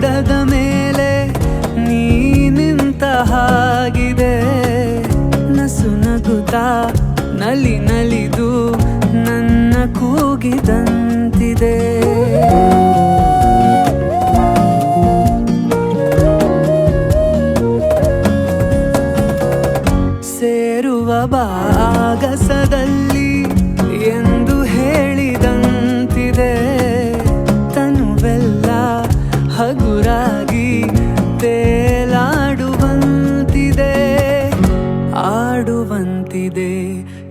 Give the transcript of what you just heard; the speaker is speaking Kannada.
ಮೋಡದ ಮೇಲೆ ನೀ ನಿಂತ ಹಾಗಿದೆ. ನಸು ನಗುತ್ತಾ ನಲಿ ನಲಿದು ನನ್ನ ಕೂಗಿದಂತಿದೆ ಸೇರುವ ಭಾಗಸದಲ್ಲಿ ಆಡುವಂತಿದೆ